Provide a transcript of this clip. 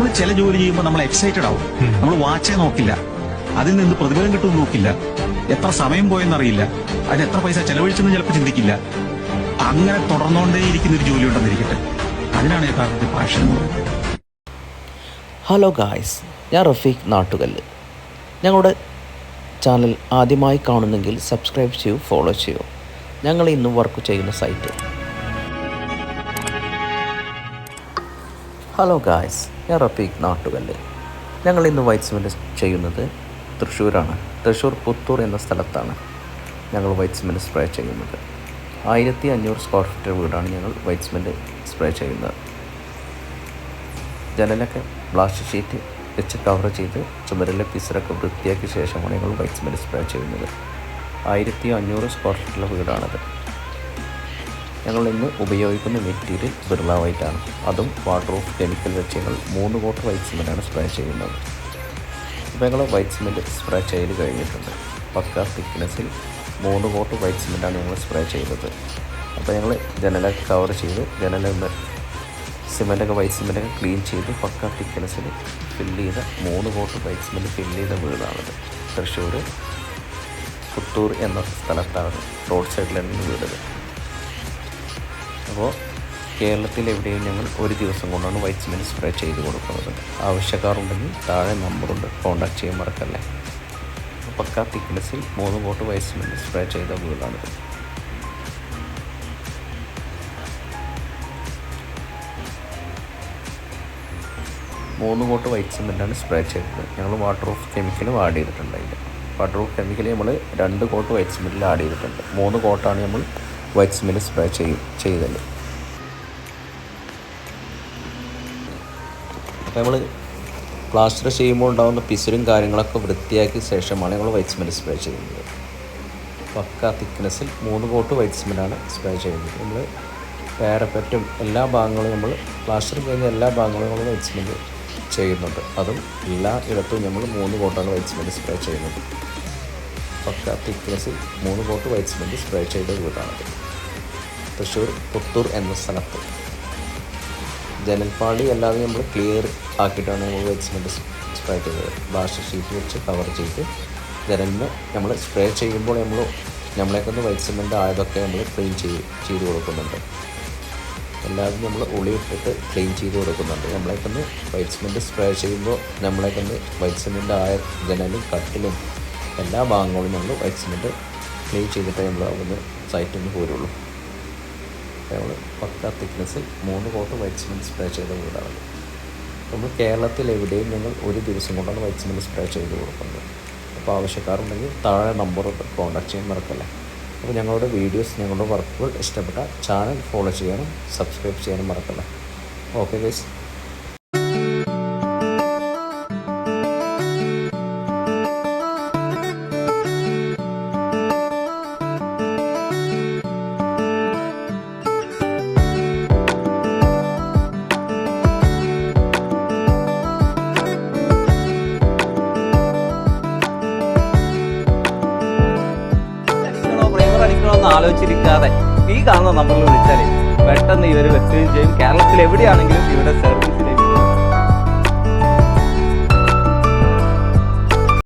നമ്മൾ ചില ജോലി ചെയ്യുമ്പോൾ നമ്മൾ എക്സൈറ്റഡ് ആവും. നമ്മൾ വാച്ചേ നോക്കില്ല. അതിൽ നിന്ന് പ്രതിഫലം കിട്ടുമെന്ന് നോക്കില്ല. എത്ര സമയം പോയെന്നറിയില്ല. അതിന് എത്ര പൈസ ചെലവഴിച്ചെന്ന് ചിലപ്പോൾ ചിന്തിക്കില്ല. അങ്ങനെ തുടർന്നുകൊണ്ടേ ഇരിക്കുന്ന ഒരു ജോലി ഉണ്ടെന്നിരിക്കട്ടെ. അതിനാണ് യഥാർത്ഥത്തിൽ പാഷൻ ഹലോ ഗായ്സ് ഞാൻ റഫീഖ് നാട്ടുകല്ല്. ഞങ്ങളുടെ ചാനൽ ആദ്യമായി കാണുന്നെങ്കിൽ സബ്സ്ക്രൈബ് ചെയ്യൂ ഫോളോ ചെയ്യൂ. ഞങ്ങൾ ഇന്ന് വർക്ക് ചെയ്യുന്ന സൈറ്റ് ഹലോ ഗായ്സ് ഞാൻ റഫീഖ് നാട്ടുകല്ല്. ഞങ്ങൾ ഇന്ന് വൈറ്റ് സിമെന്റ് ചെയ്യുന്നത് തൃശ്ശൂരാണ്. തൃശ്ശൂർ പുത്തൂർ എന്ന സ്ഥലത്താണ് ഞങ്ങൾ വൈറ്റ് സിമെന്റ് സ്പ്രേ ചെയ്യുന്നത്. ആയിരത്തി അഞ്ഞൂറ് സ്ക്വയർ ഫീറ്റ് വീടാണ് ഞങ്ങൾ വൈറ്റ് സിമെന്റ് സ്പ്രേ ചെയ്യുന്നത്. ജനലൊക്കെ ബ്ലാസ്റ്റ് ഷീറ്റ് വെച്ച് കവർ ചെയ്ത് ചുമരിലെ പിസറൊക്കെ വൃത്തിയാക്കിയ ശേഷമാണ് ഞങ്ങൾ വൈറ്റ് സിമെന്റ് സ്പ്രേ ചെയ്യുന്നത്. ആയിരത്തി അഞ്ഞൂറ് സ്ക്വയർ ഫീറ്റുള്ള വീടാണത്. ഞങ്ങൾ ഇന്ന് ഉപയോഗിക്കുന്ന മെറ്റീരിയൽ ബിർള വൈറ്റാണ് അതും വാട്ടർ ഓഫ് കെമിക്കൽ വെച്ച് ഞങ്ങൾ മൂന്ന് കോട്ട് വൈറ്റ് സിമെന്റാണ് സ്പ്രേ ചെയ്യുന്നത്. ഇപ്പോൾ ഞങ്ങൾ വൈറ്റ് സിമെന്റ് സ്പ്രേ ചെയ്ത് കഴിഞ്ഞിട്ടുണ്ട്. പക്ക തിക്നെസ്സിൽ മൂന്ന് കോട്ട് വൈറ്റ് സിമെന്റാണ് ഞങ്ങൾ സ്പ്രേ ചെയ്തത്. അപ്പോൾ ഞങ്ങൾ ജനല കവർ ചെയ്ത് ജനലൊന്ന് സിമെന്റൊക്കെ വൈറ്റ് സിമെന്റൊക്കെ ക്ലീൻ ചെയ്ത് പക്ക തിക്നെസ്സിൽ ഫില്ല് ചെയ്ത മൂന്ന് കോട്ട് വൈറ്റ് സിമെന്റ് ഫില്ല് ചെയ്ത വീടാണിത് തൃശ്ശൂർ പുത്തൂർ എന്ന സ്ഥലത്താണ്. റോഡ് സൈഡിലാണ് വീടത് അപ്പോൾ കേരളത്തിൽ എവിടെയും ഞങ്ങൾ ഒരു ദിവസം കൊണ്ടാണ് വൈറ്റ് സിമെന്റ് സ്പ്രേ ചെയ്ത് കൊടുക്കുന്നത്. ആവശ്യക്കാരുണ്ടെങ്കിൽ താഴെ നമ്പറുണ്ട്. കോൺടാക്ട് ചെയ്യാൻ മറക്കല്ലേ. പക്ക തിക്നെസ്സിൽ മൂന്ന് ബോട്ട് വൈറ്റ് സിമെന്റ് സ്പ്രേ ചെയ്ത വീടാണിത്. മൂന്ന് കോട്ട് വൈറ്റ് സിമെന്റാണ് സ്പ്രേ ചെയ്തത്. ഞങ്ങൾ വാട്ടർ പ്രൂഫ് കെമിക്കലും ആഡ് ചെയ്തിട്ടുണ്ട് അതിൽ വാട്ടർ പ്രൂഫ് കെമിക്കൽ നമ്മൾ രണ്ട് കോട്ട് വൈറ്റ് സിമെന്റിൽ ആഡ് ചെയ്തിട്ടുണ്ട്. മൂന്ന് കോട്ടാണ് നമ്മൾ വൈറ്റ് സിമെന്റ് സ്പ്രേ ചെയ്യും ചെയ്തത്. അപ്പോൾ നമ്മൾ പ്ലാസ്റ്റർ ചെയ്യുമ്പോൾ ഉണ്ടാകുന്ന പിസിലും കാര്യങ്ങളൊക്കെ വൃത്തിയാക്കിയ ശേഷമാണ് നമ്മൾ വൈറ്റ് സിമെന്റ് സ്പ്രേ ചെയ്യുന്നത്. പക്ക തിക്നെസ്സിൽ മൂന്ന് കോട്ട് വൈറ്റ് സിമെന്റാണ് സ്പ്രേ ചെയ്യുന്നത്. നമ്മൾ പേരപ്പറ്റും എല്ലാ ഭാഗങ്ങളും നമ്മൾ പ്ലാസ്റ്റർ കഴിഞ്ഞ എല്ലാ ഭാഗങ്ങളും നമ്മൾ വൈറ്റ് സിമെന്റ് ചെയ്യുന്നുണ്ട്. അതും എല്ലാ ഇടത്തും നമ്മൾ മൂന്ന് കോട്ടാണ് വൈറ്റ് സിമെന്റ് സ്പ്രേ ചെയ്യുന്നത്. പക്ക തിക്നെസ്സിൽ മൂന്ന് കോട്ട് വൈറ്റ് സിമെന്റ് സ്പ്രേ ചെയ്ത വീടാണത്. തൃശ്ശൂർ പുത്തൂർ എന്ന സ്ഥലത്ത്. ജനൽപ്പാളി അല്ലാതെ നമ്മൾ ക്ലിയർ ആക്കിയിട്ടാണ് നമ്മൾ വൈറ്റ് സിമെന്റ് സ്പ്രേ ചെയ്തത്. ബാഷ് ഷീറ്റ് വെച്ച് കവർ ചെയ്ത് ജനലിന് നമ്മൾ സ്പ്രേ ചെയ്യുമ്പോൾ നമ്മൾ നമ്മളെക്കൊന്ന് വൈറ്റ് സിമെന്റ് ആയതൊക്കെ നമ്മൾ ക്ലീൻ ചെയ്ത് ചെയ്ത് കൊടുക്കുന്നുണ്ട്. എല്ലാവരും നമ്മൾ ഉളി ഇട്ടിട്ട് ക്ലീൻ ചെയ്ത് കൊടുക്കുന്നുണ്ട്. നമ്മളെക്കൊന്ന് വൈറ്റ് സിമെന്റ് സ്പ്രേ ചെയ്യുമ്പോൾ നമ്മളെക്കൊന്ന് വൈറ്റ് സിമെന്റ് ആയ ജനലും കട്ടിലും എല്ലാ ഭാഗങ്ങളും നമ്മൾ സിമെന്റ് ക്ലീൻ ചെയ്തിട്ടേ നമ്മൾ അവിടുന്ന് സൈറ്റിൽ നിന്ന് പോരുള്ളൂ. നമ്മൾ പക്ക തിക്നെസ്സിൽ മൂന്ന് കോട്ട് വൈറ്റ് സിമെന്റ് സ്പ്രേ ചെയ്ത് വീടാണ്. നമ്മൾ കേരളത്തിൽ എവിടെയും ഞങ്ങൾ ഒരു ദിവസം കൊണ്ടാണ് വൈറ്റ് സിമെന്റ് സ്പ്രേ ചെയ്ത് കൊടുക്കുന്നത്. അപ്പോൾ ആവശ്യക്കാരുണ്ടെങ്കിൽ താഴെ നമ്പർ കോൺടാക്ട് ചെയ്യാൻ മറക്കല്ലേ. അപ്പോൾ ഞങ്ങളുടെ വീഡിയോസ് ഞങ്ങളുടെ വർക്കുകൾ ഇഷ്ടപ്പെട്ട ചാനൽ ഫോളോ ചെയ്യാനും സബ്സ്ക്രൈബ് ചെയ്യാനും മറക്കല്ല. ഓക്കെ ഗൈസ് ആലോചിച്ചിരിക്കാതെ. ഈ കാണുന്ന നമ്പറിൽ വിളിച്ചാലേ പെട്ടെന്ന് ഇവർ വെക്കുകയും ചെയ്യും. കേരളത്തിൽ എവിടെയാണെങ്കിലും ഇവിടെ സർവീസ്